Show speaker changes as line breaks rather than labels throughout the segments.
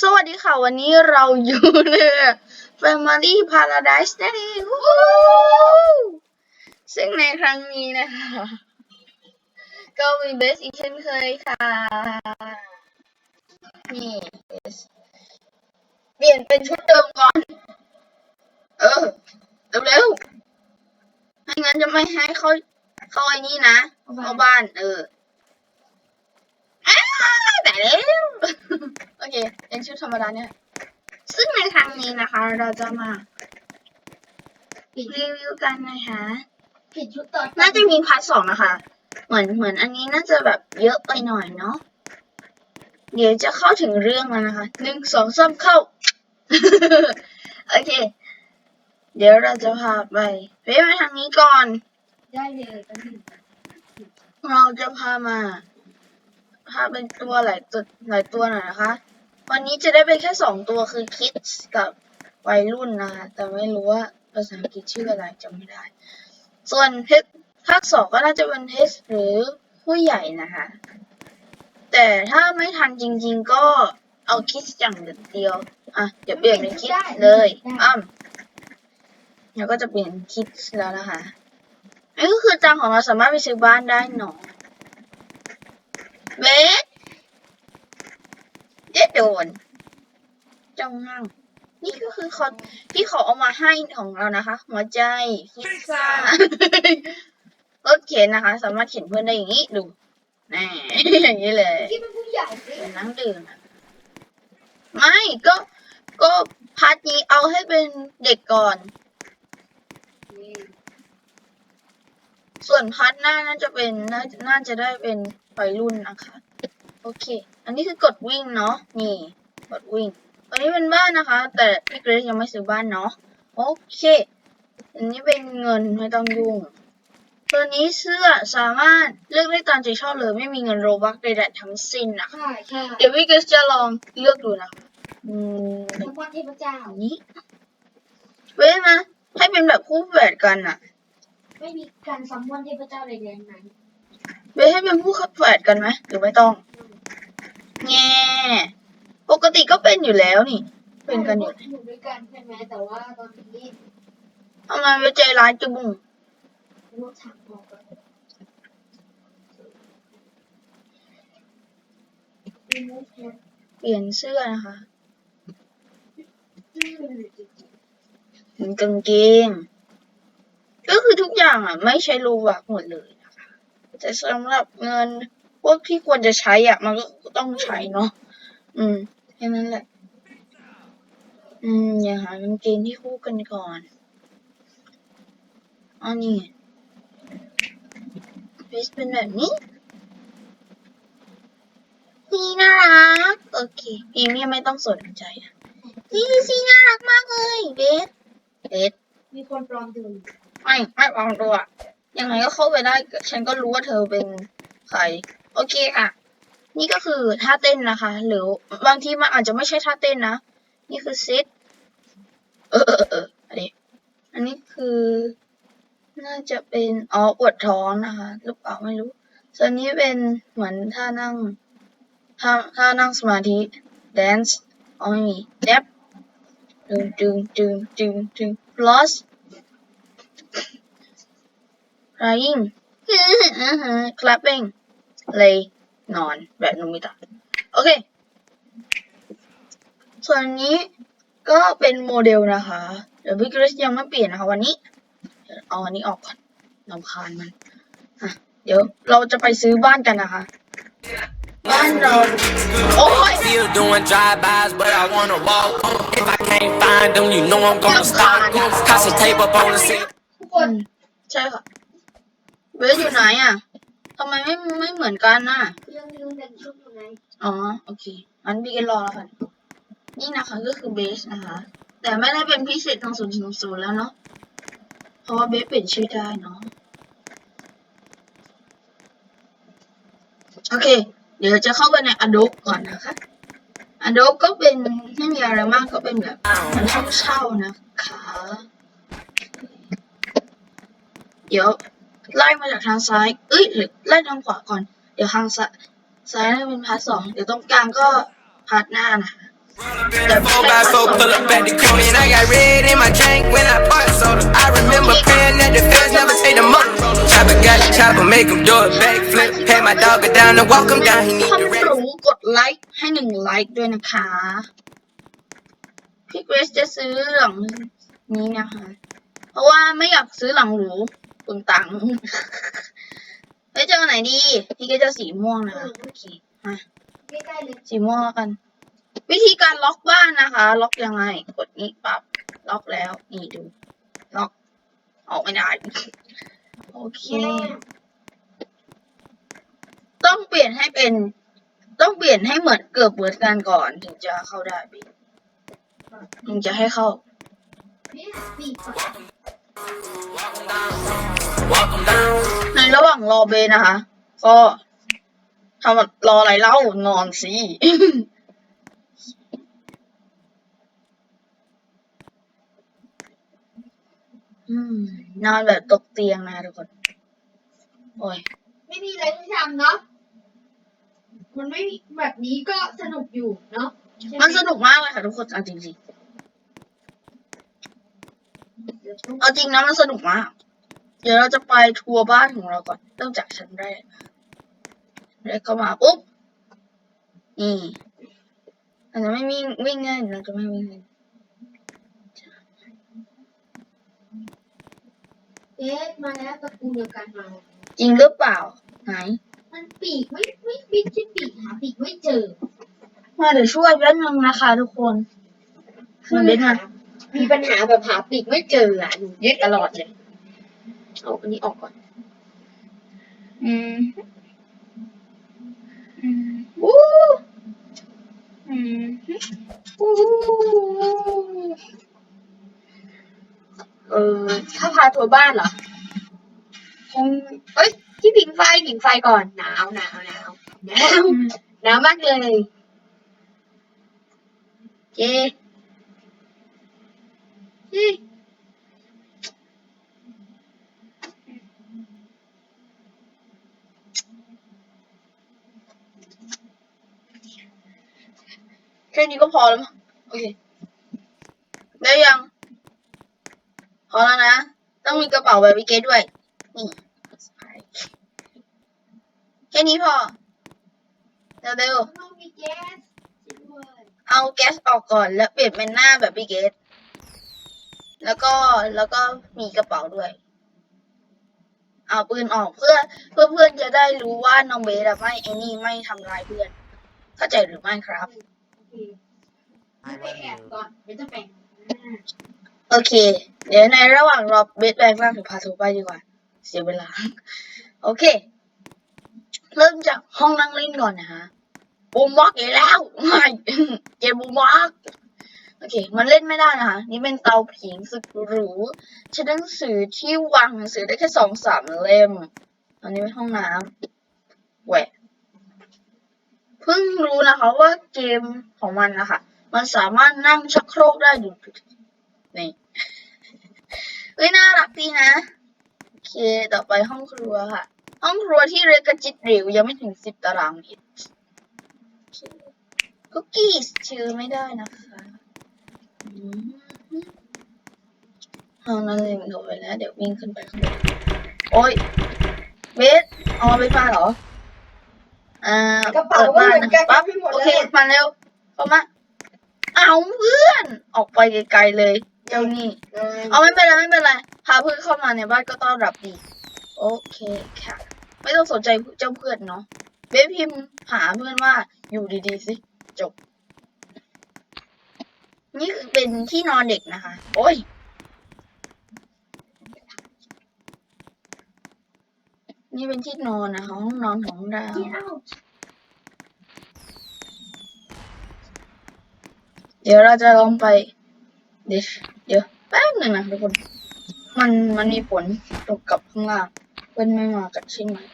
สวัสดีค่ะ วันนี้เราอยู่ใน Family Paradise นั่นเองซึ่งในครั้งนี้นะคะ ก็มีเบสอีกเช่นเคยค่ะ นี่เปลี่ยนเป็นชุดเดิมก่อน เออ เร็วๆไม่งั้นจะไม่ให้เขาเข้าไอ้นี่นะ เข้าบ้าน เออแต่แล้ว เคเป็นชุดธรรมดาเนี่ย ซึ่งในครั้งนี้นะคะ เราจะมารีวิวกันนะคะ
ผิดชุดต่อ
น่าจะมีพาร์ทสองนะคะ เหมือนเหมือนอันนี้น่าจะแบบเยอะไปหน่อยเนาะ เดี๋ยวจะเข้าถึงเรื่องแล้วนะคะหนึ่งสองสามเข้า โอเค เดี๋ยวเราจะพาไปไปมาทางนี้ก่อน
ได้เลยก็ผิด
เราจะพามาพาเป็นตัวหลายตัวหลายตัวหน่อยนะคะ วันนี้จะได้เป็นแค่สองตัวคือคิดกับวัยรุ่นนะคะแต่ไม่รู้ว่าภาษาอังกฤษชื่ออะไรจำไม่ได้ ส่วนเพชรภาคสองก็น่าจะเป็นเพชรหรือผู้ใหญ่นะคะ แต่ถ้าไม่ทันจริง ๆ ก็เอาคิดอย่างเดียว อะเดี๋ยวเปลี่ยนเป็นคิดเลยอ้ำแล้วก็จะเปลี่ยนคิดแล้วนะคะนี่ก็คือตังค์ของเราสามารถไปซื้อบ้านได้หนอเบสเด็ดโดนจ้องนั่งนี่ก็คือเขาที่เขาเอามาให้ของเรานะคะ หัวใจพิซซ่ารถเข็นนะคะ สามารถเข็นเพื่อนได้อย่างนี้ดูแน่อย่างนี้เลย
ที่เป็นผู้ใหญ่สิ
เป็นนั่งดื่มอะไม่ก็ก็พาร์ทนี้เอาให้เป็นเด็กก่อน ส่วนพาร์ทหน้าน่าจะเป็นน่าน่าจะได้เป็นวัยรุ่นนะคะ โอเค อันนี้คือกดวิ่งเนาะ นี่ กดวิ่งอันนี้เป็นบ้านนะคะ แต่พี่เกรซยังไม่ซื้อบ้านเนาะ โอเค อันนี้เป็นเงินไม่ต้องยุ่ง ตัวนี้เสื้อสามารถเลือกได้ตามใจชอบเลย ไม่มีเงินโรบักใดๆทั้งสิ้นนะคะ
ใช่ใช่
เดี๋ยวพี่เกรซจะลองเลือกดูนะคะอืม
พระเทพเจ้า
อันนี้เว้ยมาให้เป็นแบบคู่แฝดกันอะ
ไม่มีการซัมมอนเทพเจ้าใดๆนั้น
เว้ยให้เป็นคู่แฝดกันไหมหรือไม่ต้อง แง่ปกติก็เป็นอยู่แล้วนี่ เป็นกันอยู่
อยู่ด้วยกันใช่ไหมแต่ว่าตอนนี้
ทำไมไปใจร้ายจุง
ลูกฉากบอกกันมีมุกแค่
เปลี่ยนเสื้อนะคะเป็นกางเกง ก็คือทุกอย่างอะ ไม่ใช้รูบักหมดเลยนะคะแต่สำหรับเงิน พวกที่ควรจะใช้อะ มันก็ต้องใช้เนาะอืมแค่นั้นแหละ อืม อย่าหากางเกงที่คู่กันก่อนอันนี้เฟซเป็นแบบนี้สีน่ารัก โอเคพีเมียไม่ต้องสนใจอะนี่สีน่ารักมากเลยเบสเบส
มีคนปลอมตัว
ไม่ไม่วางตัวยังไงก็เข้าไปได้ ฉันก็รู้ว่าเธอเป็นใคร โอเคค่ะ นี่ก็คือท่าเต้นนะคะ หรือบางทีมันอาจจะไม่ใช่ท่าเต้นนะ นี่คือซิทเออเออเอออันนี้อันนี้คือ น่าจะเป็นอ๋อปวดท้องนะคะหรือเปล่าไม่รู้ ส่วนนี้เป็นเหมือนท่านั่งท่าท่านั่งสมาธิ dance อ๋อไม่มี step ดึงดึงดึงดึงดึง plus crying clapping lay นอนแบบนุมิตะโอเค ส่วนอันนี้ก็เป็นโมเดลนะคะเดี๋ยวพี่คริสยังไม่เปลี่ยนนะคะ วันนี้เดี๋ยวเอาอันนี้ออกก่อนลำคาญมันอะเดี๋ยวเราจะไปซื้อบ้านกันนะคะ บ้านเรา โอ้ย
Still doing drive-bys, but I wanna walk. If I can't find them, you know I'm gonna stop. Concentrate up on the scene.
ทุกคน
ใช่ค่ะเบสอยู่ไหนอะ ทำไมไม่ไม่เหมือนกันน่ะ
ยังลืมแต่งชุดอยู่ไง
อ๋อ โอเคงั้นพี่กันรอแล้วกันนี่นะคะก็คือเบสนะคะ แต่ไม่ได้เป็นพิเศษทางศูนย์ศูนย์ศูนย์แล้วเนาะเพราะว่าเบสเปลี่ยนชื่อได้เนาะโอเค เดี๋ยวจะเข้าไปใน Adobe ก่อนนะคะ Adobe ก็เป็นไม่มีอะไรมากก็เป็นแบบมันห้องเช่านะคะ เดี๋ยว ไล่มาจากทางซ้าย เอ้ยหรือไล่ทางขวาก่อน เดี๋ยวทางซ้ายซ้ายน่าจะเป็นพาร์ทสองเดี๋ยวตรงกลางก็พาร์ทหน้านะคะ
Four by four, pull up at the crib, and I got red in my tank when I part soda. I remember praying that the feds never take the money. Chopper got the chopper, make him do a backflip. Pay my dog it down and walk him down. He need
ถ้า
the
ไม่
rest.
รู้กดไลค์ให้หนึ่งไลค์ด้วยนะคะ พี่เกรซจะซื้อหลังนี้นะคะ เพราะว่าไม่อยากซื้อหลังหรู ตุนตังค์เฮ้ยจะเอาไหนดี พี่เกรซจะสีม่วงนะคะโอเคมา
ใกล้ๆเลย
สีม่วงแล้วกัน วิธีการล็อกบ้านนะคะ ล็อกยังไง กดนี้ปรับล็อกแล้ว นี่ดู ล็อกออกไม่ได้ โอเค
แม่
ต้องเปลี่ยนให้เป็น ต้องเปลี่ยนให้เหมือนเกือบเหมือนกันก่อน ถึงจะเข้าได้พี่ถึงจะให้เข้า
เนี่ยปีกก่อน
Walk him down.
ในระหว่างรอเบนะคะ ก็ทำรออะไรเล่านอนสิอืมนอนแบบตกเตียงนะทุกคน โอ้ย
ไม่มีอะไรที่ทำเนาะ มันไม่มีแบบนี้ก็สนุกอยู่เนาะใช่ไห
มันสนุกมากเลยค่ะทุกคนเอาจริงๆ เอาจริงนะมันสนุกมาก เดี๋ยวเราจะไปทัวร์บ้านของเราก่อน เริ่มจากชั้นแรกแรกเข้ามาปุ๊บ นี่อาจจะไม่วิ่งวิ่งง่ายเราจะไม่วิ่งง่าย
เอ๊ะมาแล้วตระกูลเดียวกันมา
จริงหรือเปล่า ไหน
มันปีกไม่ไม่ไม่ใช่ปีกหาปีกไม่เจอ
มาเดี๋ยวช่วยแป๊บนึงนะคะทุกคน มันเป็นค่ะ
มีปัญหาแบบหาปีกไม่เจออะหนูยึดตลอดเลยเอาอันนี้ออกก่อน
อืม อืม
วู้
อืม
วู้
เออ
ถ้าพาทัวร์บ้านเหรอคงเอ้ยที่ผิงไฟผิงไฟก่อนหนาวหนาวหนาวหนาวหนาวมากเลยเจเฮ้ย
แค่นี้ก็พอแล้วมั้งโอเค ได้ยัง พอแล้วนะ ต้องมีกระเป๋าแบบวิเกตด้วย นี่แค่นี้พอ เร็ว
ต้องมีแก๊สด้วย
ๆเอาแก๊สออกก่อนแล้วเปลี่ยนเป็นหน้าแบบวิเกต แล้วก็แล้วก็มีกระเป๋าด้วย เอาปืนออกเพื่อเพื่อเพื่อนจะได้รู้ว่าน้องเบสอะไม่ไอ้นี่ไม่ทำร้ายเพื่อน เข้าใจหรือไม่ครับ
โอเคไปแอบก่อนเดี๋ยวจะแบ่ง
โอเค เดี๋ยวในระหว่างรอเบสแบงค์ร่างถึงพาทูไปดีกว่า เสียเวลา โอเค เริ่มจากห้องนั่งเล่นก่อนนะฮะบูมวอกอีกแล้วไม่เกมบูมวอก โอเค มันเล่นไม่ได้นะคะ นี่เป็นเตาผิงสุดหรูใช้หนังสือที่วางหนังสือได้แค่สองสามเล่ม อันนี้เป็นห้องน้ำแหวเพิ่งรู้นะคะว่าเกมของมันนะคะ มันสามารถนั่งชักโครกได้ดูนี่เฮ้ยน่ารักดีนะ โอเค ต่อไปห้องครัวค่ะ ห้องครัวที่เล็กกระจิตหริวยังไม่ถึงสิบตารางเมตรคุกกี้ชื่อไม่ได้นะคะ อืมห้องนั้นเลยมันโดดไปแล้ว เดี๋ยววิ่งขึ้นไปข้างบนโอ้ยเบสเอาไปฟ้าเหรอ อ่าก
ระเป๋า
ปิด
ก็
บ้า
เหมือนกัน
ปั๊บ
พี่หมด
โอ
เล
เค
ย
มาเร็วเข้ามาเอาเพื่อน ออกไปไกลๆเลย เจ้านี่ เอาไม่เป็นไรไม่เป็นไร พาเพื่อนเข้ามาในบ้านก็ต้อนรับดี โอเคค่ะ ไม่ต้องสนใจเจ้าเพื่อนเนาะเบสพิมพ์หาเพื่อนว่าอยู่ดีๆสิจบ นี่คือเป็นที่นอนเด็กนะคะ โอ้ย นี่เป็นที่นอนนะคะห้องนอนของเรา
เดี๋
ยวเราจะลองไป เดี๋ยวเดี๋ยวแป๊บหนึ่งนะทุกคน มันมันมีผลตกกับข้างล่างเพื่อนไม่มากับใช่ไหมา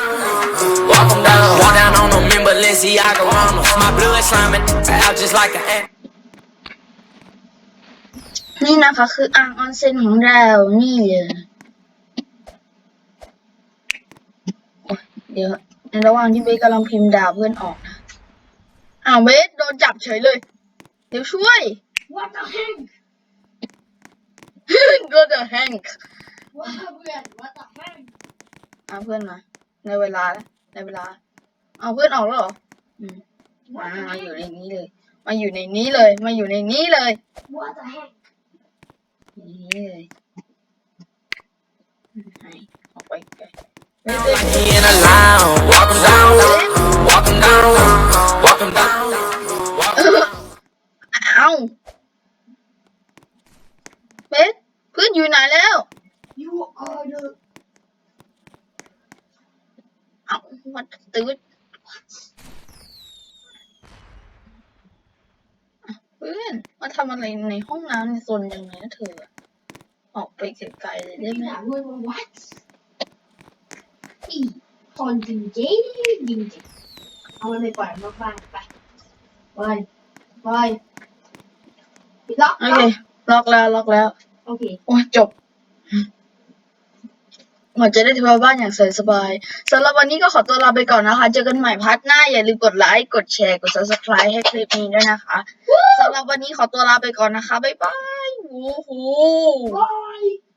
Walk him down. Walk down on them in Balenciaga Ronalds. My blood sliming out just like an ant.
นี่นะคะคืออ่างออนเซ็นของเรา นี่เลยโอ๊ยเดี๋ยว ในระหว่างที่เบสกำลังพิมพ์ด่าเพื่อนออกนะ อ้าวเบสโดนจับเฉยเลย เดี๋ยวช่วย
ว่าจะแห้ง
ก็จะแฮง
ว่าเพื่อนว่าจะแห้ง
เอาเพื่อนมา ในเวลาแล้วในเวลา เอาเพื่อนออกแล้วเหรออืมมามาอยู่ในนี้เลย มาอยู่ในนี้เลย มาอยู่ในนี้เลย
ว่าจะแห้ง
นี่เลยไหนออกไปไกล
He in a lounge, walk 'em down, walk 'em down, walk 'em down. walk 'em down.
เอาเบสเพื่อนอยู่ไหนแล้ว
ยูออเดอร์
เอา วัดตืดเพื่อนมาทำอะไรในห้องน้ำในโซนยังไงนะเธอ ออกไปไกลๆเลยได้
ได้
ไหม
ถามด้วยว่า what อีคนจริงจริงจริงเอามันไปปล่อยนอกบ้านไปไปไปปิดล็อก
โอเคล็อกแล้วล็อกแล้ว
โอเค
โอ้จบ หมือนจะได้ทัวร์บ้านอย่างสบายสบายสำหรับวันนี้ก็ขอตัวลาไปก่อนนะคะ เจอกันใหม่พาร์ทหน้า อย่าลืมกดไลค์ กดแชร์ กด subscribe ให้คลิปนี้ด้วยนะคะสำหรับวันนี้ขอตัวลาไปก่อนนะคะ บ๊ายบายวู้ฮู
บาย